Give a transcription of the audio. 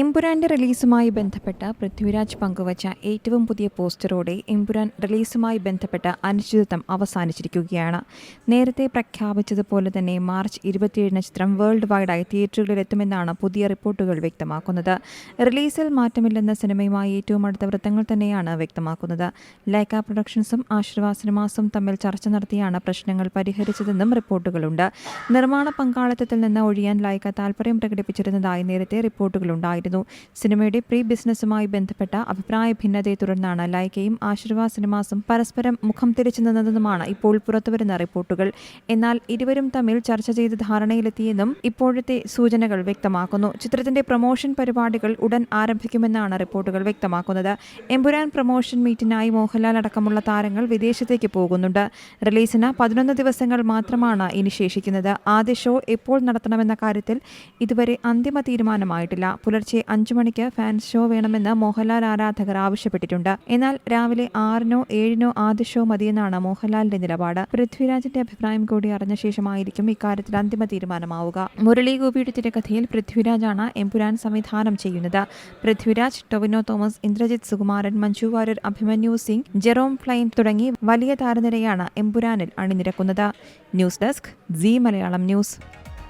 എമ്പുരാന്റെ റിലീസുമായി ബന്ധപ്പെട്ട് പൃഥ്വിരാജ് പങ്കുവച്ച ഏറ്റവും പുതിയ പോസ്റ്ററോടെ എംപുരാൻ റിലീസുമായി ബന്ധപ്പെട്ട അനിശ്ചിതത്വം അവസാനിച്ചിരിക്കുകയാണ്. നേരത്തെ പ്രഖ്യാപിച്ചതുപോലെ തന്നെ മാർച്ച് ഇരുപത്തിയേഴിന് ചിത്രം വേൾഡ് വൈഡായി തിയേറ്ററുകളിലെത്തുമെന്നാണ് പുതിയ റിപ്പോർട്ടുകൾ വ്യക്തമാക്കുന്നത്. റിലീസിൽ മാറ്റമില്ലെന്ന സിനിമയുമായി ഏറ്റവും അടുത്ത വൃത്തങ്ങൾ തന്നെയാണ് വ്യക്തമാക്കുന്നത്. ലൈക്ക പ്രൊഡക്ഷൻസും ആശീർവാദ് സിനിമാസും തമ്മിൽ ചർച്ച നടത്തിയാണ് പ്രശ്നങ്ങൾ പരിഹരിച്ചതെന്നും റിപ്പോർട്ടുകളുണ്ട്. നിർമ്മാണ പങ്കാളിത്തത്തിൽ നിന്ന് ഒഴിയാൻ ലൈക്ക താൽപ്പര്യം പ്രകടിപ്പിച്ചിരുന്നതായി നേരത്തെ റിപ്പോർട്ടുകളുണ്ടായിരുന്നു. സിനിമയുടെ പ്രീ ബിസിനസ്സുമായി ബന്ധപ്പെട്ട അഭിപ്രായ ഭിന്നതയെ തുടർന്നാണ് ലൈക്കയും ആശീർവാദ് സിനിമാസും പരസ്പരം മുഖം തിരിച്ചു നിന്നതെന്നുമാണ് ഇപ്പോൾ പുറത്തുവരുന്ന റിപ്പോർട്ടുകൾ. എന്നാൽ ഇരുവരും തമ്മിൽ ചർച്ച ചെയ്ത് ധാരണയിലെത്തിയെന്നും ഇപ്പോഴത്തെ സൂചനകൾ വ്യക്തമാക്കുന്നു. ചിത്രത്തിന്റെ പ്രൊമോഷൻ പരിപാടികൾ ഉടൻ ആരംഭിക്കുമെന്നാണ് റിപ്പോർട്ടുകൾ വ്യക്തമാക്കുന്നത്. എമ്പുരാൻ പ്രൊമോഷൻ മീറ്റിനായി മോഹൻലാൽ അടക്കമുള്ള താരങ്ങൾ വിദേശത്തേക്ക് പോകുന്നുണ്ട്. റിലീസിന് പതിനൊന്ന് ദിവസങ്ങൾ മാത്രമാണ് ഇനി ശേഷിക്കുന്നത്. ആദ്യ ഷോ എപ്പോൾ നടത്തണമെന്ന കാര്യത്തിൽ ഇതുവരെ അന്തിമ തീരുമാനമായിട്ടില്ല. പുലർച്ചെ അഞ്ചു മണിക്ക് ഫാൻസ് ഷോ വേണമെന്ന് മോഹൻലാൽ ആരാധകർ ആവശ്യപ്പെട്ടിട്ടുണ്ട്. എന്നാൽ രാവിലെ ആറിനോ ഏഴിനോ ആദ്യ ഷോ മതിയെന്നാണ് മോഹൻലാലിന്റെ നിലപാട്. പൃഥ്വിരാജിന്റെ അഭിപ്രായം കൂടി അറിഞ്ഞ ശേഷമായിരിക്കും ഇക്കാര്യത്തിൽ അന്തിമ തീരുമാനമാവുക. മുരളി ഗോപിയുടെ തിരക്കഥയിൽ പൃഥ്വിരാജാണ് എംപുരാൻ സംവിധാനം ചെയ്യുന്നത്. പൃഥ്വിരാജ് ടൊവിനോ തോമസ് ഇന്ദ്രജിത് സുകുമാരൻ മഞ്ജു വാര്യർ അഭിമന്യു സിംഗ് ജെറോം ഫ്ലൈൻ തുടങ്ങി വലിയ താരനിരയാണ് എംപുരാനിൽ അണിനിരക്കുന്നത്. News desk Zee Malayalam news.